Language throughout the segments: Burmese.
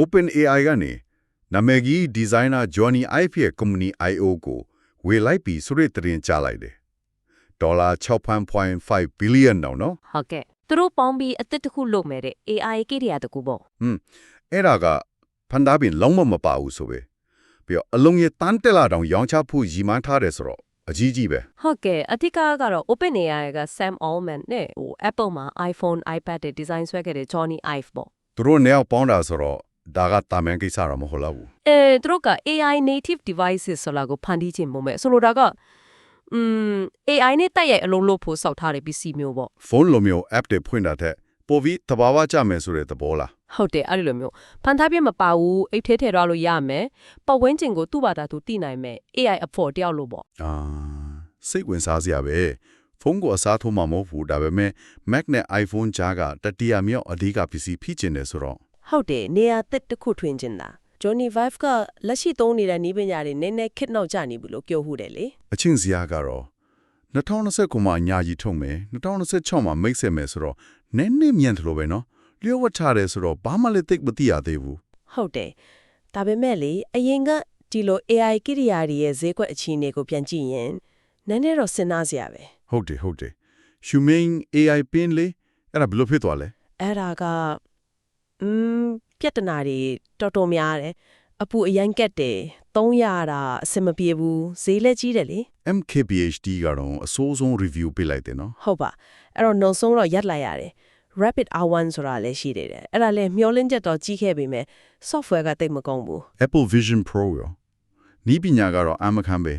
OpenAI ကနေနာမည်ကြီးဒီဇိုင်နာ Johnny Ive ရဲ့ company IO ကိုဝေလိုက်ပြီဆိုတဲ့သတင်းကြားလိုက်တယ်ဒေါ်လာ6.5 billion တော့နော်ဟုတ်ကဲ့သူတို့ပေါင်းပြီးအသစ်တစ်ခုလုပ်မယ်တဲ့ AI ကိရိယာတစ်ခုပေါ့အဲ့ဒါကဖန်သားပင်လုံးဝမပါဘူးဆိုပဲပြီးတော့အလုံးရဲ့တန်းတက်လာတောင်ရောင်းချဖို့ရည်မှန်းထားတယ်ဆိုတော့အကြီးကြီးပဲဟုတ်ကဲ့အတိတ်ကတော့ OpenAI က Sam Altman နဲ့ဟို Apple မှာ iPhone iPad တွေ design ဆွဲခဲ့တဲ့ Johnny Ive ပေါ့သူတို့နှစ်ယောက်ပေါင်းတာဆိုတော့ ဒါကတာမန်ကိစ္စတော့မဟုတ်တော့ဘူးအဲသူတို့က AI native devices ဆိုတာကိုဖန်တီးခြင်းပုံမဲ့ဆိုလိုတာကอืม AI နဲ့တက်ရိုက်အလုံးလို့ဖို့စောက်ထားတဲ့ပစ္စည်းမျိုးပေါ့ဖုန်းလိုမျိုး app တွေဖွင့်တာတဲ့ပိုပြီးသဘာဝကျမယ်ဆိုတဲ့သဘောလားဟုတ်တယ်အဲ့ဒီလိုမျိုးဖန်ထားပြမပါဘူးအိတ်ထဲထည့်ထားလို့ရမယ်ပတ်ဝန်းကျင်ကိုသူ့ဘာသာသူသိနိုင်မယ် AI afford တယောက်လို့ပေါ့အာစိတ်ဝင်စားစရာပဲဖုန်းကိုအစားထိုးမှာမဟုတ်ဘူးဒါပေမဲ့ Mac နဲ့ iPhone ကြားကတတိယမြောက်အဓိကပစ္စည်းဖြစ်ကျင်တယ်ဆိုတော့ ဟုတ်တယ်နေရာသစ်တစ်ခုထွင်ခြင်းတာ Johnny Vive ကလက်ရှိသုံးနေတဲ့နည်းပညာတွေနည်းနည်းခစ်နောက်ကျနေပြီလို့ပြောဟုတယ်လေအချင်းစရာကတော့2029မှာညာကြီးထုံမယ်2026မှာမိတ်ဆက်မယ်ဆိုတော့နည်းနည်းမြန်တယ်လို့ပဲနော်လျှော့ဝှက်ထားတယ်ဆိုတော့ဘာမှလည်းသိပ်မသိရသေးဘူးဟုတ်တယ်ဒါပေမဲ့လေအရင်ကဒီလို AI ကိရိယာတွေရဲ့ဈေးကွက်အခြေအနေကိုပြန်ကြည့်ရင်နည်းနည်းတော့စဉ်းစားစရာပဲဟုတ်တယ်ဟုတ်တယ် Humane AI pin လေအဲ့ဒါဘယ်လိုဖြစ်သွားလဲအဲ့ဒါက อืมပြဿနာတွေတော်တော်များတယ်အပူအရင်ကက်တယ်သုံးရတာအဆင်မပြေဘူးဈေးလက်ကြီးတယ်လေ MKBHD ကတော့အစိုးဆုံး review ပေးလိုက်တယ်နော်ဟုတ်ပါအဲ့တော့နောက်ဆုံးတော့ရက်လိုက်ရတယ် Rapid R1 ဆိုတာလည်းရှိနေတယ်အဲ့ဒါလည်းမျောလင်းချက်တော့ကြီးခဲ့ပေမဲ့ software ကတိတ်မကောင်းဘူး Apple Vision Pro ရောနီးပညာကတော့အမခံပဲ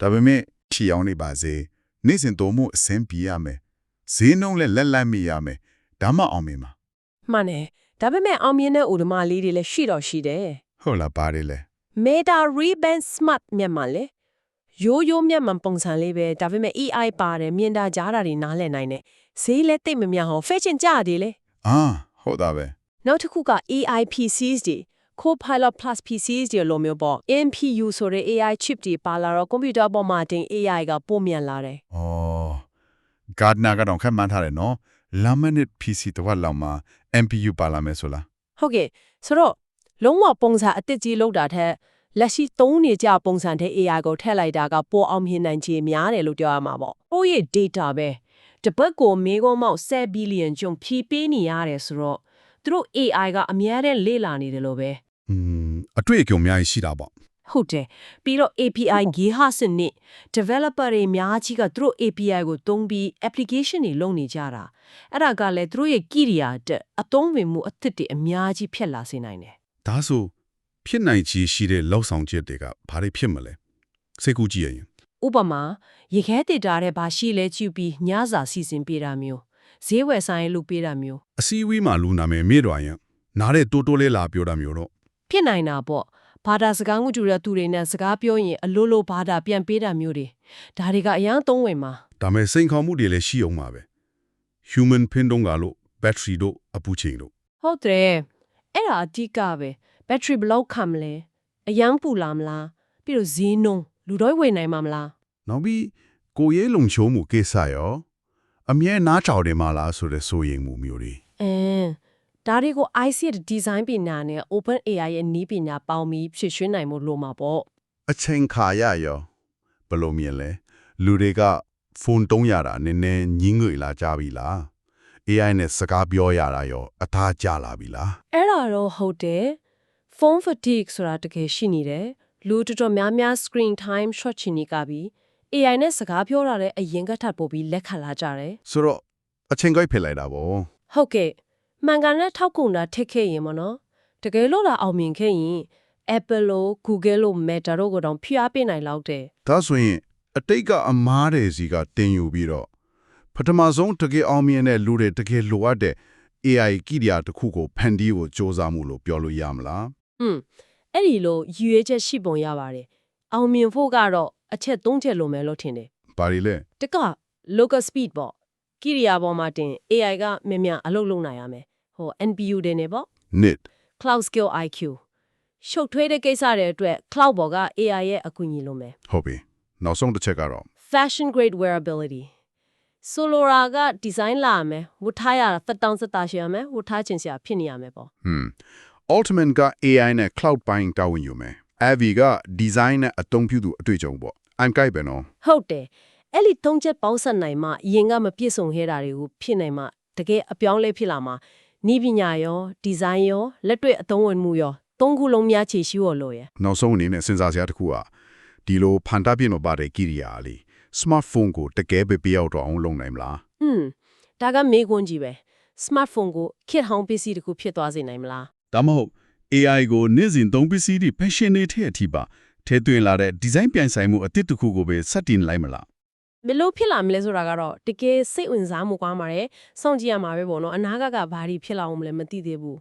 ဒါပေမဲ့ချီအောင်နေပါစေနေ့စဉ်သုံးမှုအဆင်ပြေရမယ်ဈေးနှုန်းလည်းလက်လက်မိရမယ်ဒါမှအောင်မြင်မှာ မှန်တယ်ဒါပေမဲ့အောင်မြင်တဲ့ဥဒမာလေးတွေလည်းရှိတော့ရှိတယ်ဟုတ်လားပါတယ်လေ Meta Ray-Ban Smart မြန်မာလေရိုးရိုးမြန်မာပုံစံလေးပဲဒါပေမဲ့ AI ပါတယ်မြင်တာကြားတာတွေနားလည်နိုင်တယ်ဈေးလည်းတိတ်မများဟော fashion ကြတယ်လေအာဟုတ်တာပဲနောက်တစ်ခုက AI PCs တွေ Copilot Plus PCs တွေလိုမျိုးပေါ့ NPU ဆိုတဲ့ AI chip တွေပါလာတော့ကွန်ပျူတာပေါ်မှာတင် AI ကပုံမြန်လာတယ်ဩ Gardner ကတော့ခက်မှန်းထားတယ်နော်လာမနစ် PC တစ်ဝက်လောက်မှာ MPU ပါလာမယ်ဆိုလားဟုတ်ကဲ့ဆိုတော့လုံးဝပုံစံအစ်စ်ကြီးလောက်တာထက်လက်ရှိသုံးနေကြပုံစံတဲ့ AI ကိုထည့်လိုက်တာကပိုအောင်မြင်နိုင်ခြေများတယ်လို့ပြောရမှာပေါ့။ကိုယ့်ရဲ့ data ပဲတစ်ပတ်ကိုမေကုန်းမောက်10 billion ကျုံဖြည့်ပေးနေရတယ်ဆိုတော့သူတို့ AI ကအများနဲ့လေ့လာနေတယ်လို့ပဲอืมအတွေ့အကြုံအများကြီးရှိတာပေါ့ ဟုတ်တယ်ပြီးတော့ API ဂေဟစနစ် developer တွေအများကြီးကသူတို့ API ကိုသုံးပြီး application တွေလုပ်နေကြတာအဲ့ဒါကလည်းသူတို့ရဲ့ကိရိယာအတွက်အသုံးဝင်မှုအသစ်တွေအများကြီးဖြစ်လာစေနိုင်တယ်ဒါဆိုဖြစ်နိုင်ချေရှိတဲ့လောက်ဆောင်ချက်တွေကဘာတွေဖြစ်မလဲစိတ်ကူးကြည့်ရရင်ဥပမာရေခဲတစ်တာတဲ့ဘာရှိလဲကြည့်ပြီးညစာစီစဉ်ပေးတာမျိုးဈေးဝယ်ဆိုင်လုပ်ပေးတာမျိုးအစည်းအဝေးမှာလူနာမည်မေ့တော်ရင်နားတဲ့တိုးတိုးလေးလာပြောတာမျိုးတော့ဖြစ်နိုင်တာပေါ့ ဘာသာစကားငုတူတဲ့သူတွေနဲ့စကားပြောရင်အလိုလိုဘာသာပြန်ပေးတာမျိုးတွေဒါတွေကအရန်သုံးဝင်မှာဒါမဲ့စိန်ခေါ်မှုတွေလည်းရှိအောင်ပါပဲ human pin တုံးကလို့ battery တို့အပူချိန်တို့ဟုတ်တယ်အဲ့ဒါအဓိကပဲဘက်ထရီဘယ်လောက်ခံမလဲအရန်ပူလာမလားပြီးတော့ဈေးနှုန်းလူတော့ဝယ်နိုင်မှာမလားနောက်ပြီးကိုရဲလုံချိုးမှုကိစ္စရော အမြဲနားချောက်တယ်မလားဆိုတဲ့စိုးရိမ်မှုမျိုးတွေအင်း ဒါတွေကို IC ရဲ့ design ပညာနဲ့ Open AI ရဲ့နည်းပညာပေါင်းပြီးဖြည့်ရွှင်းနိုင်မှုလို့မှာပေါ့အချိန်ခါရရောဘယ်လိုမြင်လဲလူတွေကဖုန်းတုံးရတာနည်းနည်းညင်းငွေလာကြပြီလား AI နဲ့စကားပြောရတာရောအသားကျလာပြီလားအဲ့ဒါတော့ဟုတ်တယ် phone fatigue ဆိုတာတကယ်ရှိနေတယ်လူတော်တော်များများ screen time short ချင်နေကြပြီ AI နဲ့စကားပြောတာလည်းအရင်ကထပ်ပို့ပြီးလက်ခံလာကြတယ်ဆိုတော့အချိန်ကိုက်ဖြစ်လိုက်တာဗောဟုတ်ကဲ့ မှန်ကန်တဲ့ထောက်ကုန်တာထစ်ခဲ့ရင်မနော်တကယ်လို့လာအောင်မြင်ခဲ့ရင် Apple လို့ Google လို့ Meta တို့ကတော့ဖျားပေးနိုင်လောက်တယ်ဒါဆိုရင်အတိတ်ကအမားတဲ့စီကတင်ယူပြီးတော့ပထမဆုံးတကယ်အောင်မြင်တဲ့လူတွေတကယ်လိုအပ်တဲ့ AI ကိရိယာတစ်ခုကိုဖန်တီးကိုစ조사မှုလို့ပြောလို့ရမလားဟွန်းအဲ့ဒီလိုရည်ရွယ်ချက်ရှိပုံရပါတယ်အောင်မြင်ဖို့ကတော့အချက်၃ချက်လိုမယ်လို့ထင်တယ်ဘာတွေလဲတက local speed ပေါ့ကိရိယာပေါ်မှာတင် AI ကမြန်မြန်အလုပ်လုပ်နိုင်ရမယ် ဟို NPU တွေနေပေါ့ nit cloud skill IQ ရှုပ်ထွေးတဲ့ကိစ္စတွေအတွက် cloud ပေါ်က AI ရဲ့အကူအညီလိုမယ်ဟုတ်ပြီနောက်ဆုံးတစ်ချက်ကတော့ fashion grade wearability Solora က design လာမယ်ဝတ်ထားရတာသက်တောင့်သက်သာရှိရမယ်ဝတ်ထားချင်စရာဖြစ်နေရမယ်ပေါ့ဟွန်း Ultimate က AI နဲ့ cloud ပိုင်းတာဝန်ယူမယ် Avi က design နဲ့အသုံးပြုသူအတွေ့အကြုံပေါ့ I'm ကိုက်ပဲနော်ဟုတ်တယ်အဲ့ဒီသုံးချက်ပေါင်းစပ်နိုင်မှအရင်ကမပြည့်စုံခဲ့တာတွေကိုဖြစ်နိုင်မှတကယ်အပြောင်းလဲဖြစ်လာမှာ နီးပညာရောဒီဇိုင်းရောလက်တွေ့အသုံးဝင်မှုရောသုံးခုလုံးများချေရှိော်လို့ရယ်နောက်ဆုံးအနေနဲ့စဉ်းစားစရာတစ်ခုကဒီလိုဖန်တာပြည့်မပါတဲ့ကိရိယာလေး smartphone ကိုတကယ်ပဲပြောက်တော့အောင်လုပ်နိုင်မလားဟွန်းဒါကမေးခွန်းကြီးပဲ smartphone ကိုခက်ဟောင်းပစ္စည်းတစ်ခုဖြစ်သွားစေနိုင်မလားဒါမှမဟုတ် AI ကိုနေ့စဉ်သုံးပစ္စည်းတွေ fashion တွေထဲအထိပါထဲသွင်းလာတဲ့ design ပြိုင်ဆိုင်မှုအသစ်တစ်ခုကိုပဲစတင်လိုက်မလား ဘယ်လိုဖြစ်လာမလဲဆိုတာကတော့တကယ်စိတ်ဝင်စားမှုကွာမှာတယ်စောင့်ကြည့်ရမှာပဲပေါ့နော်အနာဂတ်ကဘာတွေဖြစ်လာအောင်မလဲမသိသေးဘူး